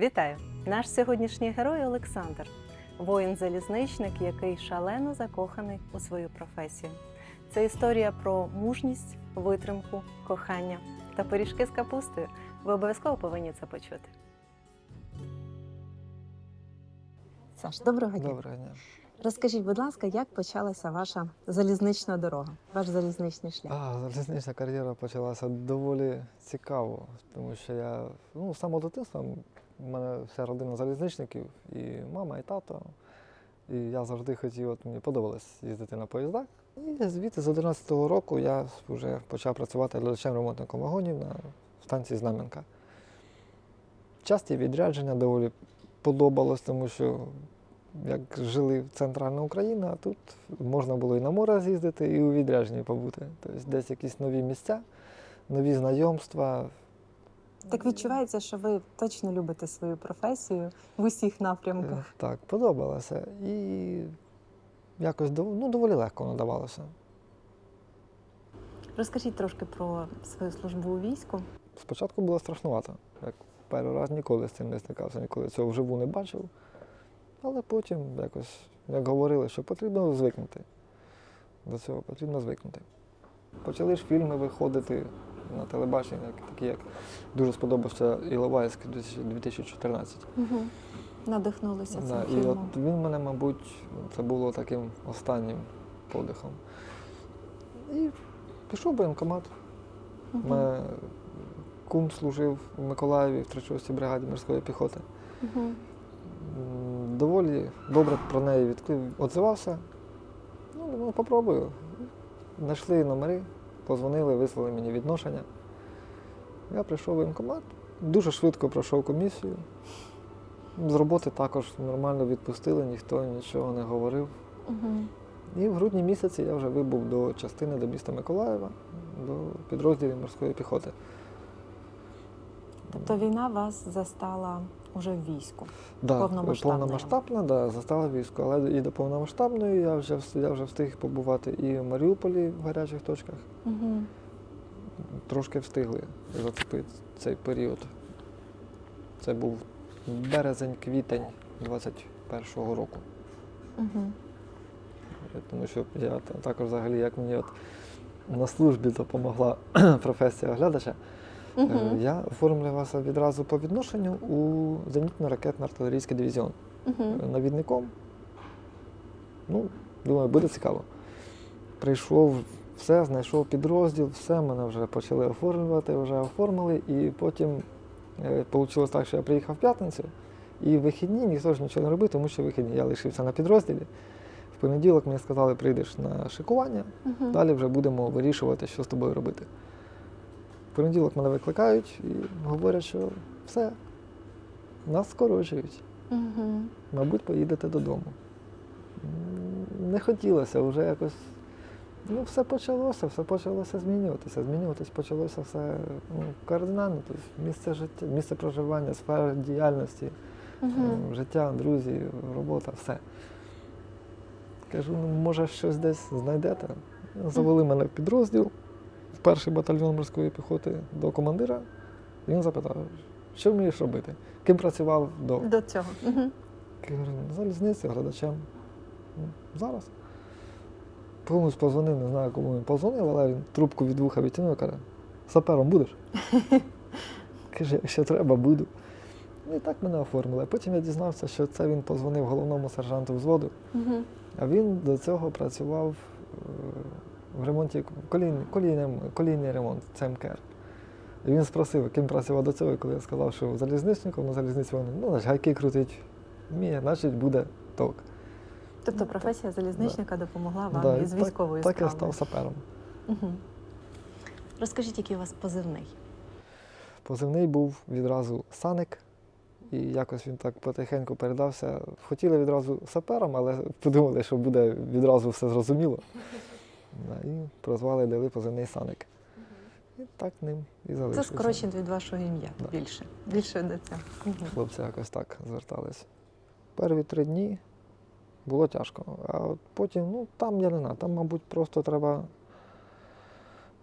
Вітаю! Наш сьогоднішній герой Олександр, воїн-залізничник, який шалено закоханий у свою професію. Це історія про мужність, витримку, кохання та пиріжки з капустою. Ви обов'язково повинні це почути. Саш, доброго дня. Доброго дня. Розкажіть, будь ласка, як почалася ваша залізнична дорога, ваш залізничний шлях? А, залізнична кар'єра почалася доволі цікаво, тому що я ну, з самого дитинства в мене вся родина залізничників, і мама, і тато. І я завжди хотів, от мені подобалось їздити на поїздах. І звідти з 11-го року я вже почав працювати глядачем ремонтником вагонів на станції Знам'янка. Часті відрядження доволі подобалось, тому що як жили в центральна Україна, тут можна було і на море з'їздити, і у відрядженні побути. Тобто десь якісь нові місця, нові знайомства. Так відчувається, що ви точно любите свою професію в усіх напрямках. Е, Так, подобалося. І якось ну, доволі легко надавалося. Розкажіть трошки про свою службу у війську. Спочатку було страшнувато. Як перший раз ніколи з цим не стикався, ніколи цього вживу не бачив. Але потім якось, як говорили, що потрібно звикнути. До цього потрібно звикнути. Почали ж фільми виходити на телебачення, як- такі як дуже сподобався Іловайськ 2014. Угу. Надихнулися цим Да, і фільмом. от він мене, мабуть, це було таким останнім подихом. І пішов в воєнкомат. Мгм. Мене кум служив у Миколаєві в 36-й бригаді морської піхоти. М, Доволі добре про неї відклив, отзивався. Ну, ну, попробую. Знайшли номери, позвонили, вислали мені відношення. Я прийшов в воєнкомат, дуже швидко пройшов комісію. З роботи також нормально відпустили, ніхто нічого не говорив. Угу. І в грудні місяці я вже вибув до частини до міста Миколаєва, до підрозділів морської піхоти. Тобто війна вас застала уже в війську. Да, повномасштабною. повномасштабна, да, застала військо, але і до повномасштабної я вже, я вже встиг побувати і в Маріуполі в гарячих точках. Угу. Трошки встигли зацепити цей період. Це був березень-квітень 21-го року. Угу. Тому що я також взагалі, як мені от на службі допомогла професія оглядача, Угу. я оформлювався відразу по відношенню у зенітно-ракетно-артилерійський дивізіон. Угу. навідником. Ну, думаю, буде цікаво. Прийшов, все, знайшов підрозділ, все, мене вже почали оформлювати, вже оформили. І потім вийшло так, що я приїхав в п'ятницю, і в вихідні ніхто ж нічого не робив, тому що вихідні я лишився на підрозділі. В понеділок мені сказали, прийдеш на шикування, Угу. далі вже будемо вирішувати, що з тобою робити. Понеділок мене викликають і говорять, що все, нас скорочують. Угу. Мабуть, поїдете додому. Не хотілося вже якось. Ну, все почалося, все почалося змінюватися. Змінюватись почалося все ну, кардинально. Тобто місце життя, місце проживання, сфера діяльності, Угу. життя, друзі, робота, все. Кажу, ну може щось десь знайдете. Завели мене в підрозділ, в перший батальйон морської піхоти до командира. Він запитав, що вмієш робити? Ким працював до До цього. Угу. залізниці, глядачем. Ну, Зараз. Комусь позвонив, не знаю, кому він позвонив, але він трубку від вуха відтягнув і каже, сапером будеш? Каже, якщо треба, буду. Ну, І так мене оформили. Потім я дізнався, що це він позвонив головному сержанту взводу, а він до цього працював е, в ремонті колійний, колійний, колійний ремонт, ЦМКР. І він спросив, ким працював до цього, коли я сказав, що залізничником на залізниці вони, ну, значить, гайки крутить вміє, значить буде ток. Тобто професія залізничника допомогла вам Да, із і так- військовою Так я став сапером. Угу. Розкажіть, який у вас позивний? Позивний був відразу Саник, і якось він так потихеньку передався. Хотіли відразу сапером, але подумали, що буде відразу все зрозуміло. Да, і прозвали, дали позивний Саник. І так ним і Це залишився. скорочення від вашого ім'я. Да. Більше. Більше до цього. Хлопці якось так звертались. Перві три дні було тяжко. А от потім, ну там я не знаю, там, мабуть, просто треба,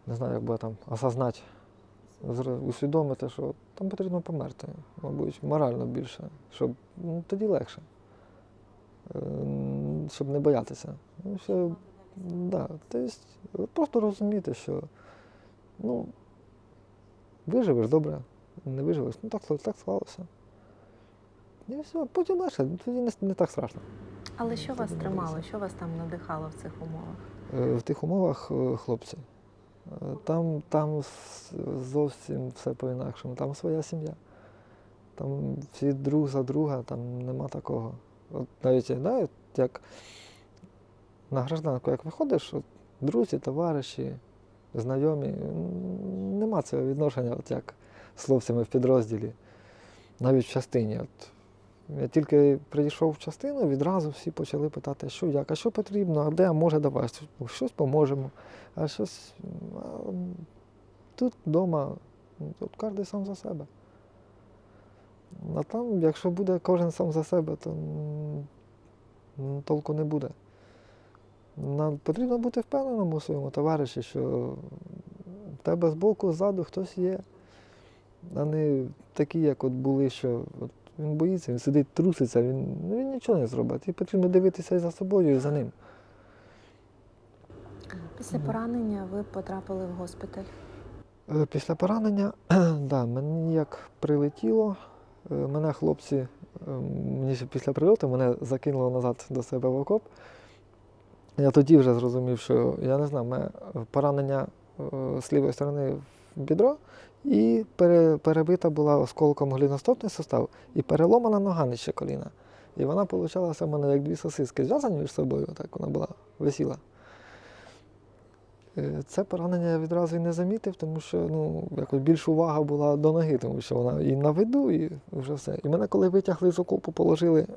не знаю, як би там осознати усвідомити, що там потрібно померти, мабуть, морально більше, щоб ну, тоді легше. Е, Щоб не боятися. Ну, що, да, тобто, просто розуміти, що ну, виживеш добре, не виживеш, ну так, так склалося. І все, потім легше, тоді не, не так страшно. Але що вас тримало? Що вас там надихало в цих умовах? Е, В тих умовах е, хлопці. Е, Там, там зовсім все по-інакшому. Там своя сім'я. Там всі друг за друга, там нема такого. От навіть да, як на гражданку, як виходиш, друзі, товариші, знайомі, нема цього відношення, от як з хлопцями в підрозділі, навіть в частині. От я тільки прийшов в частину, відразу всі почали питати, що як, а що потрібно, а де, а може давай, щось- поможемо, а щось. а, тут вдома, тут кожен сам за себе. А там, якщо буде кожен сам за себе, то толку не буде. Нам потрібно бути впевненим у своєму товариші, що в тебе збоку, ззаду хтось є, а не такі, як от були, що от він боїться, він сидить, труситься, він, ну, він нічого не зробить. І потрібно дивитися і за собою, і за ним. Після поранення ви потрапили в госпіталь. Е, Після поранення, да, мені як прилетіло, е, мене хлопці, е, мені після прильоту мене закинуло назад до себе в окоп. Я тоді вже зрозумів, що я не знаю, мене поранення е, з лівої сторони в бідро і пере, перебита була осколком гліностопний сустав і переломана нога нижче коліна. І вона получалася в мене як дві сосиски зв'язані між собою, так вона була висіла. Е, Це поранення я відразу і не замітив, тому що ну, якось більш увага була до ноги, тому що вона і на виду, і вже все. І мене, коли витягли з окопу, положили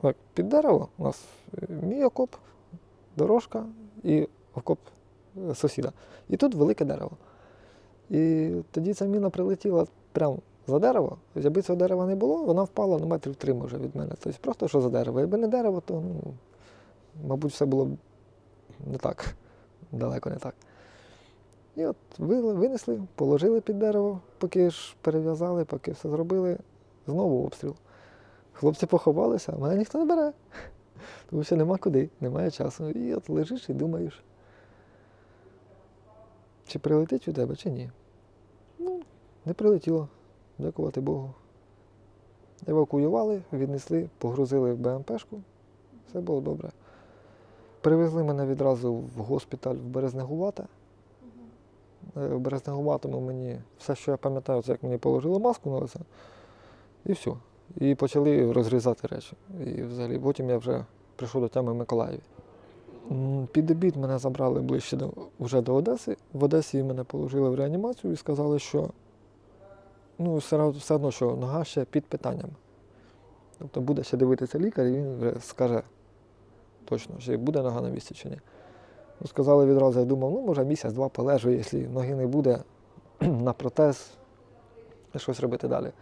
так, під дерево, у нас е, мій окоп, дорожка і окоп е, сусіда. І тут велике дерево. І тоді ця міна прилетіла прямо за дерево. Якби цього дерева не було, вона впала на метрів три, може, від мене. Тобто просто що за дерево. Якби не дерево, то, ну, мабуть, все було б не так, далеко не так. І от винесли, положили під дерево, поки ж перев'язали, поки все зробили, знову обстріл. Хлопці поховалися, а мене ніхто не бере. Тому що нема куди, немає часу. І от лежиш і думаєш, чи прилетить у тебе, чи ні. Ну, не прилетіло, дякувати Богу. Евакуювали, віднесли, погрузили в БМПшку, все було добре. Привезли мене відразу в госпіталь в Березнегувате. Е, В Березнегуватому мені все, що я пам'ятаю, це як мені положили маску на лице, і все. І почали розрізати речі. І взагалі потім я вже прийшов до теми в Миколаєві. Під обід мене забрали ближче до, вже до Одеси. В Одесі мене положили в реанімацію і сказали, що ну, все, все одно, що нога ще під питанням. Тобто буде ще дивитися лікар, і він вже скаже точно, чи буде нога на місці чи ні. Ну, сказали відразу, я думав, ну, може, місяць-два полежу, якщо ноги не буде на протез, щось робити далі.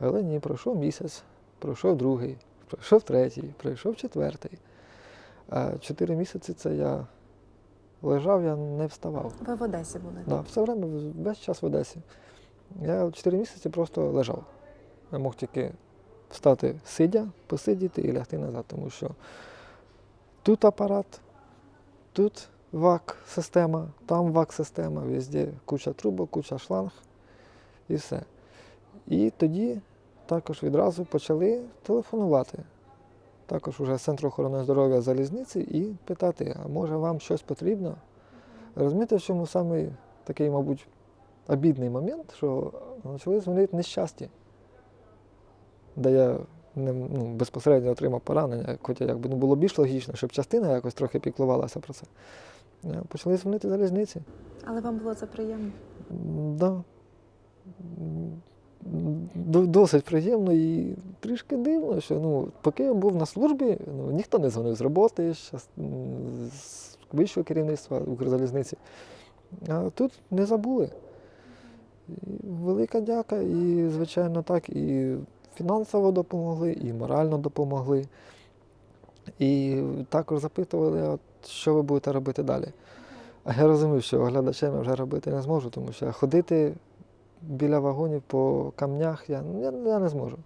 Але ні, пройшов місяць, пройшов другий, пройшов третій, пройшов четвертий. А чотири місяці це я лежав, я не вставав. Ви в Одесі були. Да, все время, весь час в Одесі. Я чотири місяці просто лежав. Я мог тільки встати сидя, посидіти і лягти назад, тому що тут апарат, тут ВАК-система, там ВАК-система, везде куча трубок, куча шланг і все. І тоді також відразу почали телефонувати. Також уже з Центру охорони здоров'я залізниці і питати, а може вам щось потрібно? Розумієте, в чому самий такий, мабуть, обідний момент, що почали дзвонити нещасті, де я не, ну, безпосередньо отримав поранення, хоча якби ну, було більш логічно, щоб частина якось трохи піклувалася про це. Е, Почали дзвонити залізниці. Але вам було це приємно? М, Да. Досить приємно і трішки дивно, що ну, поки я був на службі, ну, ніхто не дзвонив з роботи, з вищого керівництва Укрзалізниці. А тут не забули. Велика дяка, і, звичайно, так, і фінансово допомогли, і морально допомогли. І також запитували, от, що ви будете робити далі. А я розумів, що глядачем я вже робити не зможу, тому що ходити біля вагонів по камнях я, я, я не зможу.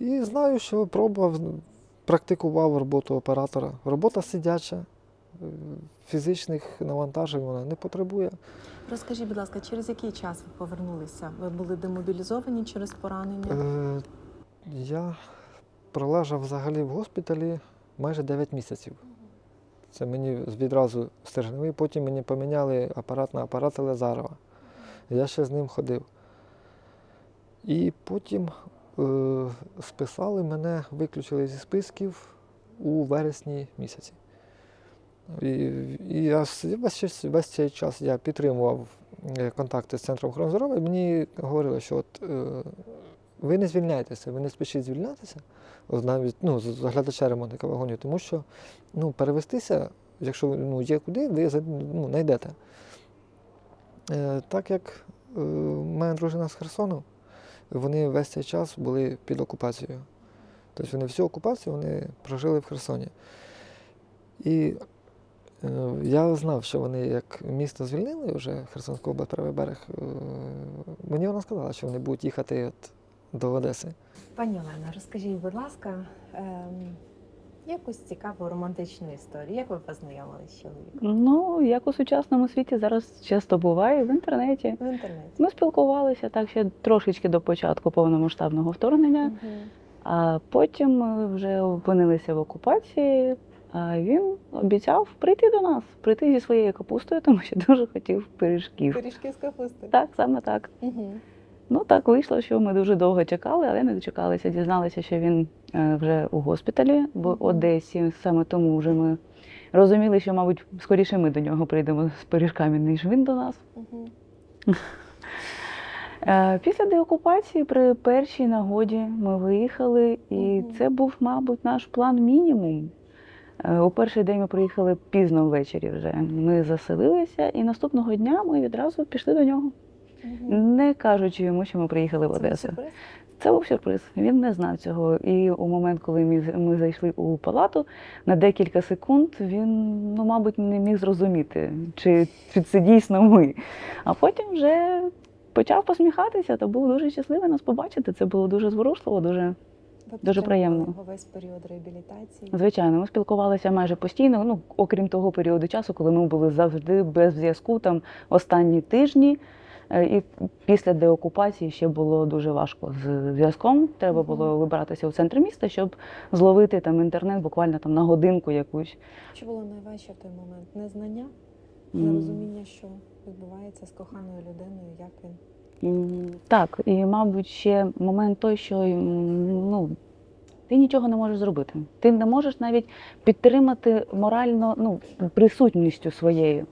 І знаю, що пробував, практикував роботу оператора. Робота сидяча, е, фізичних навантажень вона не потребує. Розкажіть, будь ласка, через який час ви повернулися? Ви були демобілізовані через поранення? Е, я пролежав взагалі в госпіталі майже 9 місяців. Це мені відразу стержневий, потім мені поміняли апарат на апарат Лезарова. Я ще з ним ходив. І потім е, списали мене, виключили зі списків у вересні місяці. І, і я весь, весь цей час я підтримував е, контакти з центром охорони здоров'я. Мені говорили, що от, е, ви не звільняйтеся, ви не спішіть звільнятися, навіть ну, з глядача ремонтника вагонів, тому що ну, перевестися, якщо ну, є куди, ви ну, знайдете. Е, так як е, моя дружина з Херсону, вони весь цей час були під окупацією. Тобто вони всю окупацію вони прожили в Херсоні. І е, я знав, що вони як місто звільнили вже Херсонську область, правий берег. е, Мені вона сказала, що вони будуть їхати от до Одеси. Пані Олена, розкажіть, будь ласка, ем, якусь цікаву романтичну історію. Як ви познайомилися з чоловіком? Ну, як у сучасному світі зараз часто буває в інтернеті. В інтернеті. Ми спілкувалися так ще трошечки до початку повномасштабного вторгнення, Мгм. а потім ми вже опинилися в окупації. А він обіцяв прийти до нас, прийти зі своєю капустою, тому що дуже хотів пиріжків. Пиріжки з капусти. Так, саме так. Угу. Ну так вийшло, що ми дуже довго чекали, але не дочекалися. Дізналися, що він е, вже у госпіталі в Одесі. Саме тому вже ми розуміли, що, мабуть, скоріше ми до нього прийдемо з пиріжками, ніж він до нас. Угу. Е, Після деокупації при першій нагоді ми виїхали, і це був, мабуть, наш план мінімум. Е, У перший день ми приїхали пізно ввечері вже. Ми заселилися, і наступного дня ми відразу пішли до нього, не кажучи йому, що ми приїхали в Одесу. Це був сюрприз. Він не знав цього. І у момент, коли ми, ми зайшли у палату, на декілька секунд він, ну, мабуть, не міг зрозуміти, чи, чи це дійсно ми. А потім вже почав посміхатися та був дуже щасливий нас побачити. Це було дуже зворушливо, дуже Дуже приємно. весь період реабілітації. звичайно. Ми спілкувалися майже постійно. Ну, окрім того періоду часу, коли ми були завжди без зв'язку, там останні тижні. Е, І після деокупації ще було дуже важко з зв'язком. Треба було вибиратися у центр міста, щоб зловити там інтернет буквально там на годинку якусь. Що було найважче в той момент? Незнання, нерозуміння, що відбувається з коханою людиною, як він. Так, і мабуть, ще момент той, що ну, ти нічого не можеш зробити. Ти не можеш навіть підтримати морально ну, присутністю своєю.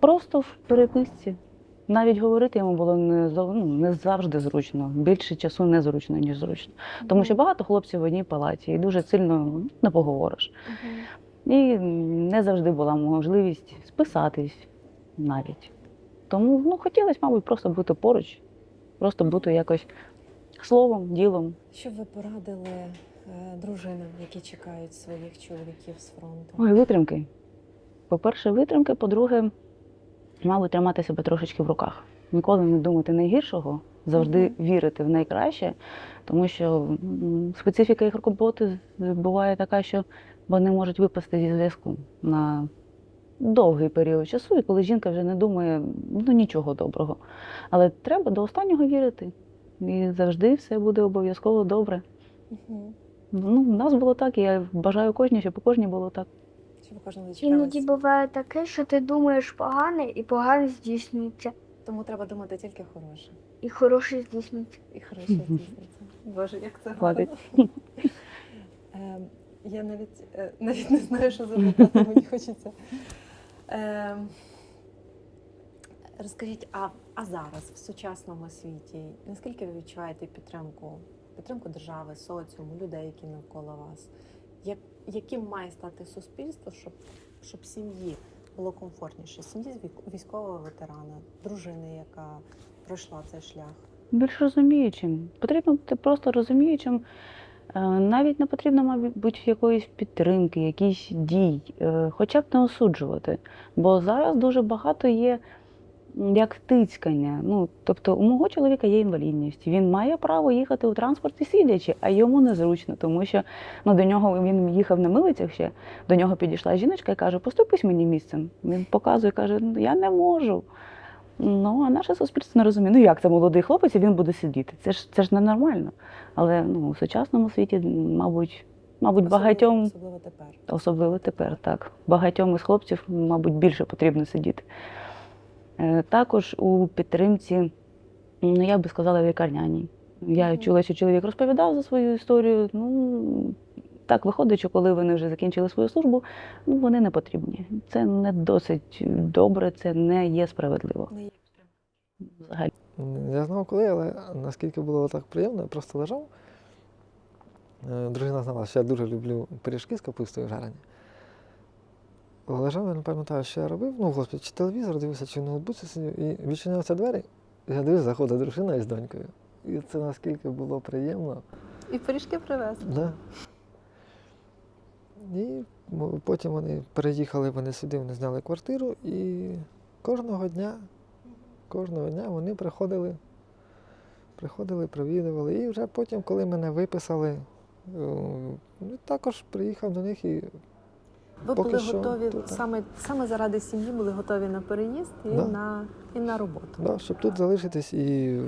Просто в переписці. Навіть говорити йому було не, ну, не завжди зручно. Більше часу незручно, ніж зручно. Тому що багато хлопців в одній палаті і дуже сильно не поговориш. Мгм. І не завжди була можливість списатись навіть. Тому ну, хотілося, мабуть, просто бути поруч, просто бути якось словом, ділом. Що ви порадили е, дружинам, які чекають своїх чоловіків з фронту? Ой, витримки. По-перше, витримки, по-друге, мабуть, тримати себе трошечки в руках. Ніколи не думати найгіршого, завжди вірити в найкраще, тому що специфіка їх роботи буває така, що вони можуть випасти зі зв'язку на довгий період часу, і коли жінка вже не думає ну, нічого доброго. Але треба до останнього вірити. І завжди все буде обов'язково добре. Мгм. Ну, у нас було так, і я бажаю кожній, щоб у кожній було так. Щоб ви кожного Іноді буває таке, що ти думаєш погане, і погане здійснюється, Тому треба думати тільки хороше. і хороше здійснюється. І хороше здійсниться. Боже, як це гарно. Ем, Я навіть, е, навіть не знаю, що запитати, мені хочеться. Ем, Розкажіть, а, а зараз в сучасному світі наскільки ви відчуваєте підтримку, підтримку держави, соціуму, людей, які навколо вас? Як, яким має стати суспільство, щоб, щоб сім'ї було комфортніше? Сім'ї з військового ветерана, дружини, яка пройшла цей шлях? Більш розуміючим. Потрібно бути просто розуміючим. Е, Навіть не потрібно, мабуть, якоїсь підтримки, якісь дій, е, хоча б не осуджувати. Бо зараз дуже багато є як тицькання. Ну, тобто, у мого чоловіка є інвалідність. Він має право їхати у транспорті сидячи, а йому незручно, тому що ну, до нього він їхав на милицях ще. До нього підійшла жіночка і каже: Поступись мені місцем. Він показує, каже: «Ну, я не можу. Ну, а наше суспільство не розуміє. Ну як це молодий хлопець, і він буде сидіти? Це ж це ж ненормально. Але ну, у сучасному світі, мабуть, мабуть, багатьом. Особливо тепер. Особливо тепер, так. Багатьом із хлопців, мабуть, більше потрібно сидіти. Е, Також у підтримці, ну, я би сказала, лікарняній. Я чула, що чоловік розповідав за свою історію. Ну, так виходить, що коли вони вже закінчили свою службу, ну, вони не потрібні. Це не досить добре, це не є справедливо. Взагалі. Я знав коли, але наскільки було так приємно, я просто лежав. Е, Дружина знала, що я дуже люблю пиріжки з капустою жарені. Лежав, я не пам'ятаю, що я робив. Ну, господи, чи телевізор дивився, чи в ноутбуці сидів, і відчиняються двері. І я дивлюсь, заходить дружина із донькою. І це наскільки було приємно. І пиріжки привезли. Да. І потім вони переїхали вони сюди, вони зняли квартиру, і кожного дня, кожного дня вони приходили, приходили, провідували. І вже потім, коли мене виписали, е, ну, також приїхав до них і Ви Поки були що готові тут, так. саме, саме заради сім'ї були готові на переїзд і, Да. на, і на роботу. да, щоб тут залишитись і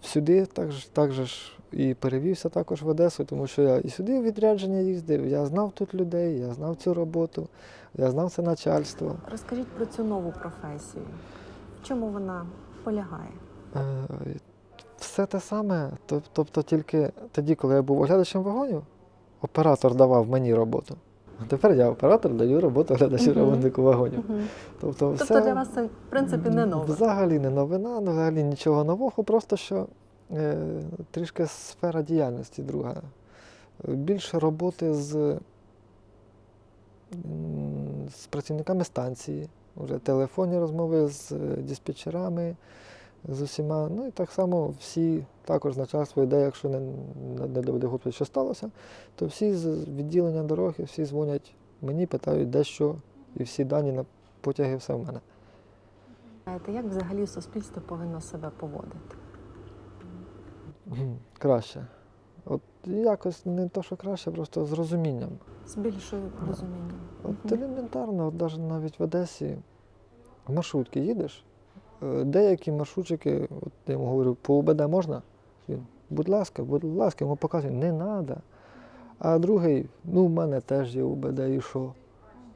сюди також, також ж і перевівся також в Одесу, тому що я і сюди в відрядження їздив, я знав тут людей, я знав цю роботу, я знав це начальство. Розкажіть про цю нову професію. В чому вона полягає? Е, Все те саме, тоб- тобто тільки тоді, коли я був оглядачем вагонів, оператор давав мені роботу. А тепер я оператор даю роботу оглядачу Мгм. ремонтнику вагонів. Тобто, Тобто все для вас це в принципі не нове. Взагалі не новина, ну, взагалі нічого нового, просто що е, трішки сфера діяльності друга. Більше роботи з, з працівниками станції, вже телефонні розмови з е, диспетчерами, з усіма. Ну і так само всі також начальство йде, якщо не, не, не доведе Господи, що сталося, то всі з відділення дороги, всі дзвонять мені, питають, де що, і всі дані на потяги все в мене. Знаєте, як взагалі суспільство повинно себе поводити? Краще. От якось не то, що краще, просто з розумінням. З більшою розумінням. От елементарно, от навіть навіть в Одесі в маршрутки їдеш. Е, Деякі маршрутчики, от я йому говорю, по УБД можна? Він, будь ласка, будь ласка, йому показує, не треба. А другий, ну в мене теж є УБД, і що?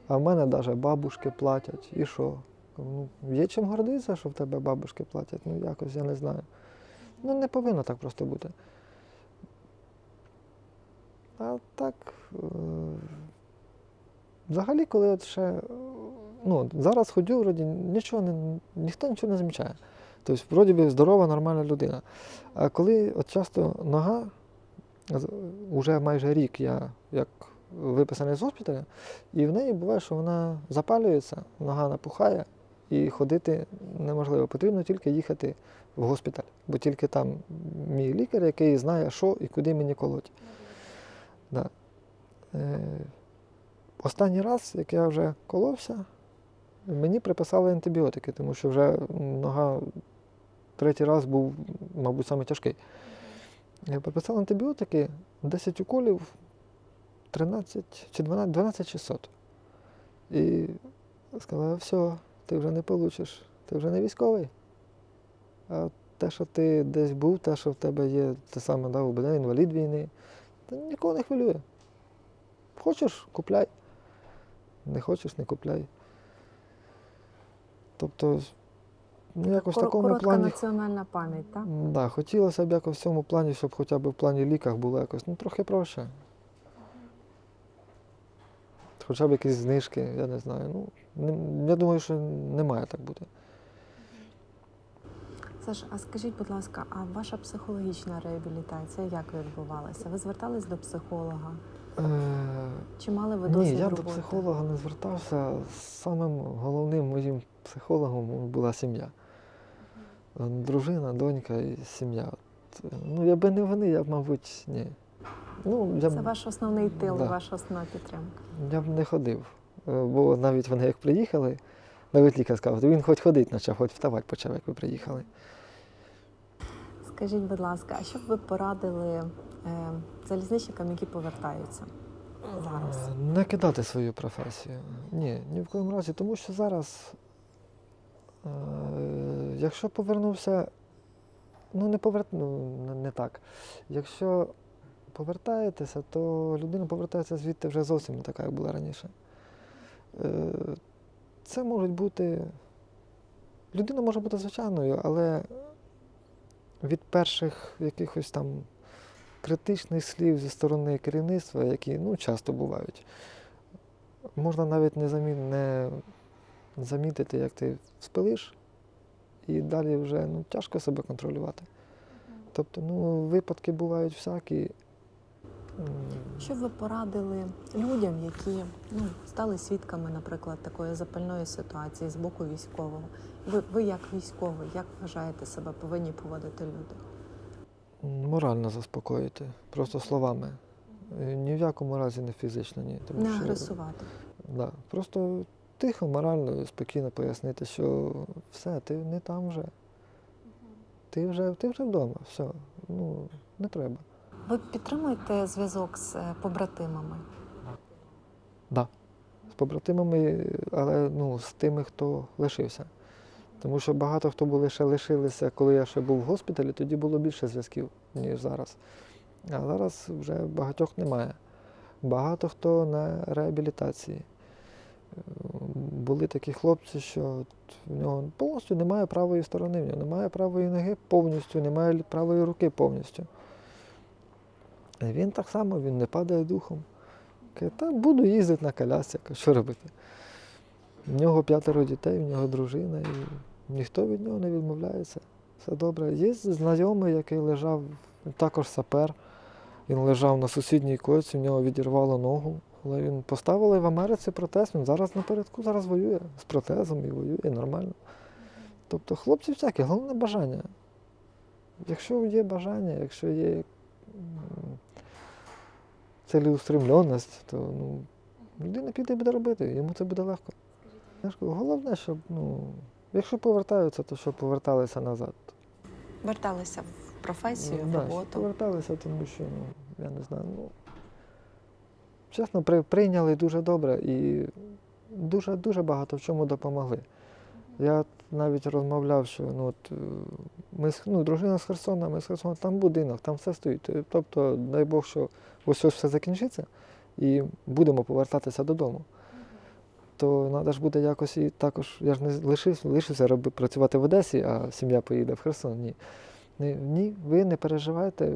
А в мене навіть бабушки платять, і що? Ну, є чим гордитися, що в тебе бабушки платять, ну якось я не знаю. Ну не повинно так просто бути. А так. Е- Взагалі, коли от ще ну, зараз ходю, вроді нічого не, ніхто нічого не замічає. Тобто, вроді би здорова, нормальна людина. А коли от часто нога, вже майже рік я як виписаний з госпіталя, і в неї буває, що вона запалюється, нога напухає, і ходити неможливо. Потрібно тільки їхати в госпіталь, бо тільки там мій лікар, який знає, що і куди мені колоть. Да. Е, Останній раз, як я вже коловся, мені приписали антибіотики, тому що вже нога третій раз був, мабуть, саме тяжкий. Я приписав антибіотики, 10 уколів, 13 чи 12, 12 600. І сказали, все, ти вже не получиш, ти вже не військовий. А те, що ти десь був, те, що в тебе є те саме, да, УБД, інвалід війни, та нікого не хвилює. Хочеш, купляй. Не хочеш, не купляй. Тобто, ну якось в такому Коротка плані. національна пам'ять, так? Да, хотілося б якось в цьому плані, щоб хоча б в плані ліках було якось ну, трохи проще. Хоча б якісь знижки, я не знаю. Ну, не, я думаю, що не має так бути. Саш, а скажіть, будь ласка, а ваша психологічна реабілітація як відбувалася? Ви звертались до психолога? Е, Чи мали ви ні, я роботи? до психолога не звертався. Самим головним моїм психологом була сім'я. Дружина, донька і сім'я. Ну, якби не вони, я б, мабуть, ні. Ну, я б... Це ваш основний тил, Да. ваша основна підтримка. Я б не ходив. Е, Бо навіть вони як приїхали, Навіть лікар сказав, він хоч ходить почав, хоч вставати почав, як ви приїхали. Скажіть, будь ласка, а що б ви порадили е, залізничникам, які повертаються зараз? Е, Не кидати свою професію. Ні, ні в коєму разі, тому що зараз, е, якщо повернувся, ну не повер... ну, не так. Якщо повертаєтеся, то людина повертається звідти вже зовсім не така, як була раніше. Е, Це можуть бути. Людина може бути звичайною, але від перших якихось там критичних слів зі сторони керівництва, які ну, часто бувають, можна навіть не, замі... не замітити, як ти спилиш, і далі вже ну, тяжко себе контролювати. Тобто, ну, випадки бувають всякі. Що б ви порадили людям, які ну, стали свідками, наприклад, такої запальної ситуації з боку військового? Ви, ви як військовий, як вважаєте себе повинні поводити люди? Морально заспокоїти, просто словами. Ні в якому разі не фізично, ні. Тому Не що- агресувати. Да. Просто тихо, морально, спокійно пояснити, що все, ти не там вже. Ти вже, ти вже вдома, все. Ну, не треба. Ви підтримуєте зв'язок з е, побратимами? Да. З побратимами, але ну, з тими, хто лишився. Тому що багато хто були ще лишилися, коли я ще був в госпіталі, тоді було більше зв'язків, ніж зараз. А зараз вже багатьох немає. Багато хто на реабілітації. Були такі хлопці, що в нього повністю немає правої сторони, в нього немає правої ноги повністю, немає правої руки повністю. Він так само, він не падає духом. Каже, та буду їздити на колясці, що робити. В нього п'ятеро дітей, в нього дружина, і ніхто від нього не відмовляється. Все добре. Є знайомий, який лежав, також сапер. Він лежав на сусідній койці, в нього відірвало ногу. Але він поставили в Америці протез, він зараз напередку зараз воює з протезом і воює нормально. Тобто хлопці всякі, головне бажання. Якщо є бажання, якщо є цілеустремленість, то ну, людина піде і буде робити, йому це буде легко. Головне, щоб, ну, якщо повертаються, то щоб поверталися назад. Верталися в професію, Ну, в роботу? поверталися, тому що, ну, я не знаю, ну, чесно, при, прийняли дуже добре і дуже, дуже багато в чому допомогли. Я навіть розмовляв, що ну, от, е, ми, ну, дружина з Херсона, ми з Херсона, там будинок, там все стоїть. Е, Тобто, дай Бог, що ось ось все закінчиться і будемо повертатися додому. То треба ж буде якось і також, я ж не лишився, лишився роби, працювати в Одесі, а сім'я поїде в Херсон. Ні. Ні, ні, ви не переживайте,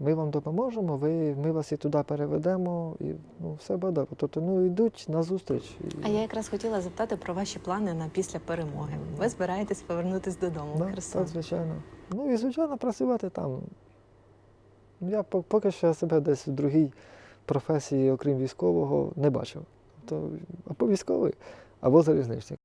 ми вам допоможемо, ви, ми вас і туди переведемо, і ну, все буде. Тобто, ну, йдуть на зустріч. І, А я якраз хотіла запитати про ваші плани на після перемоги. Ви збираєтесь повернутись додому в Херсон? так, звичайно. Ну і звичайно працювати там. Я поки що себе десь в другій професії, окрім військового, не бачив. Тобто або військовий, або залізничник.